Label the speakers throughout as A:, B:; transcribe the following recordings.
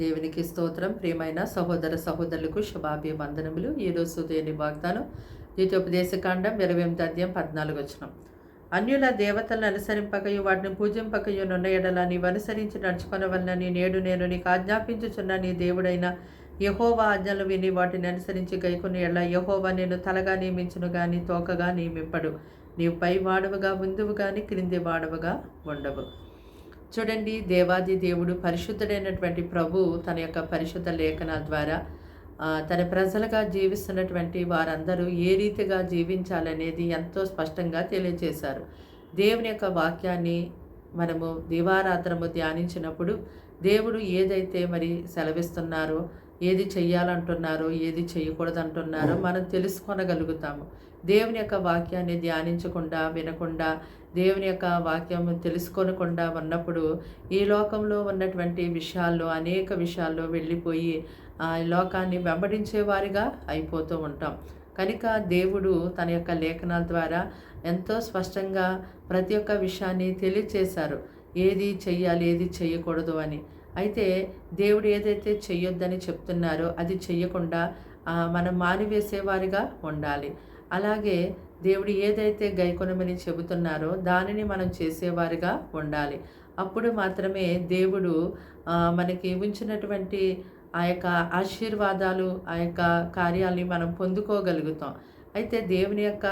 A: దేవునికి స్తోత్రం. ప్రియమైన సహోదర సహోదరులకు శుభాభివందనములు. ఈరోజు దేని వాగ్దానం ద్వితీయోపదేశకాండం ఇరవై ఎనిమిది అధ్యాయం పద్నాలుగు వచ్చిన అన్యుల దేవతలను అనుసరింపకయు వాటిని పూజింపకయు నున్న ఎడల నీవు అనుసరించి నడుచుకొనవలనని నేడు నేను నీకు ఆజ్ఞాపించుచున్న నీ దేవుడైన యహోవా ఆజ్ఞలు విని వాటిని అనుసరించి గైకుని ఎడల యహోవా నేను తలగా నియమించును గాని తోకగా నియమింపడు. నీవు పై వాడవుగా ముందువు గాని క్రింది వాడవుగా ఉండవు. చూడండి దేవాది దేవుడు పరిశుద్ధుడైనటువంటి ప్రభు తన యొక్క పరిశుద్ధ లేఖనాల ద్వారా తన ప్రజలుగా జీవిస్తున్నటువంటి వారందరూ ఏ రీతిగా జీవించాలనేది ఎంతో స్పష్టంగా తెలియజేశారు. దేవుని యొక్క వాక్యాన్ని మనము దివారాత్రము ధ్యానించినప్పుడు దేవుడు ఏదైతే మరి సెలవిస్తున్నారో ఏది చెయ్యాలంటున్నారో ఏది చేయకూడదంటున్నారో మనం తెలుసుకొనగలుగుతాము. దేవుని యొక్క వాక్యాన్ని ధ్యానించకుండా వినకుండా దేవుని యొక్క వాక్యం తెలుసుకోనకుండా ఉన్నప్పుడు ఈ లోకంలో ఉన్నటువంటి విషయాల్లో అనేక విషయాల్లో వెళ్ళిపోయి ఆ లోకాన్ని వెంబడించే వారిగా అయిపోతూ ఉంటాం. కనుక దేవుడు తన యొక్క లేఖనాల ద్వారా ఎంతో స్పష్టంగా ప్రతి ఒక్క విషయాన్ని తెలియచేశారు. ఏది చెయ్యాలి ఏది చెయ్యకూడదు అని. అయితే దేవుడు ఏదైతే చెయ్యొద్దని చెప్తున్నారో అది చెయ్యకుండా మనం మానివేసేవారిగా ఉండాలి. అలాగే దేవుడు ఏదైతే గైకొనమని చెబుతున్నారో దానిని మనం చేసేవారిగా ఉండాలి. అప్పుడు మాత్రమే దేవుడు మనకి ఉంచినటువంటి ఆ యొక్క ఆశీర్వాదాలు ఆ యొక్క కార్యాలని మనం పొందుకోగలుగుతాం. అయితే దేవుని యొక్క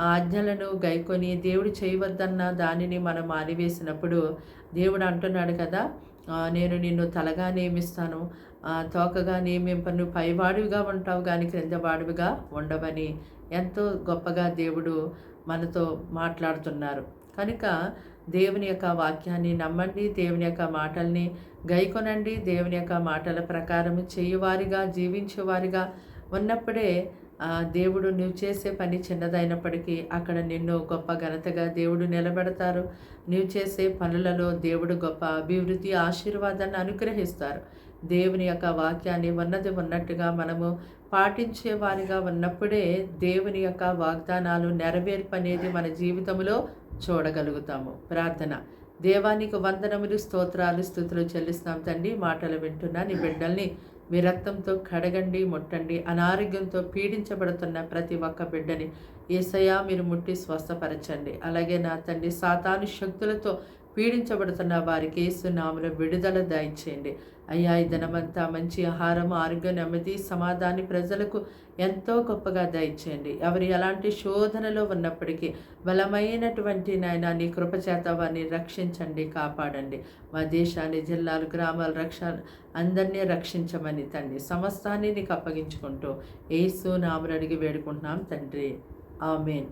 A: ఆజ్ఞలను గైకొని దేవుడు చేయవద్దన్న దానిని మనం మానివేసినప్పుడు దేవుడు అంటున్నాడు కదా నేను నిన్ను తలగా నియమిస్తాను తోకగా నియమింపను పైవాడివిగా ఉంటావు కానీ క్రింద వాడివిగా ఉండవని ఎంతో గొప్పగా దేవుడు మనతో మాట్లాడుతున్నారు. కనుక దేవుని యొక్క వాక్యాన్ని నమ్మండి దేవుని యొక్క మాటల్ని గైకొనండి దేవుని యొక్క మాటల ప్రకారం చేయువారిగా జీవించేవారిగా ఉన్నప్పుడే దేవుడు నువ్వు చేసే పని చిన్నదైనప్పటికీ అక్కడ నిన్ను గొప్ప ఘనతగా దేవుడు నిలబెడతారు. నువ్వు చేసే పనులలో దేవుడు గొప్ప అభివృద్ధి ఆశీర్వాదాన్ని అనుగ్రహిస్తారు. దేవుని యొక్క వాక్యాన్ని ఉన్నది ఉన్నట్టుగా మనము పాటించే వారిగా ఉన్నప్పుడే దేవుని యొక్క వాగ్దానాలు నెరవేర్పు అనేది మన జీవితంలో చూడగలుగుతాము. ప్రార్థన. దేవానికి వందనములు స్తోత్రాలు స్థుతులు చెల్లిస్తాం తండ్రి. మాటలు వింటున్నా నీ బిడ్డల్ని మీ రక్తంతో కడగండి ముట్టండి అనారోగ్యంతో పీడించబడుతున్న ప్రతి ఒక్క బిడ్డని ఏసయా మీరు ముట్టి స్వస్థపరచండి. అలాగే నా తండ్రి సాతాను శక్తులతో పీడించబడుతున్న వారికి ఏసునామలో విడుదల దయచేయండి. అయ్యా ఈ ధనమంతా మంచి ఆహారం ఆరోగ్యం నెమ్మది సమాధాని ప్రజలకు ఎంతో గొప్పగా దయచేయండి. ఎవరు ఎలాంటి శోధనలో ఉన్నప్పటికీ బలమైనటువంటి నాయన నీ కృపచేత వారిని రక్షించండి కాపాడండి. మా దేశాన్ని జిల్లాలు గ్రామాలు రక్ష అందరినీ రక్షించమని తండ్రి సమస్తాన్ని నీకు అప్పగించుకుంటూ ఏసు నామలు అడిగి వేడుకుంటున్నాం తండ్రి. ఆమెన్.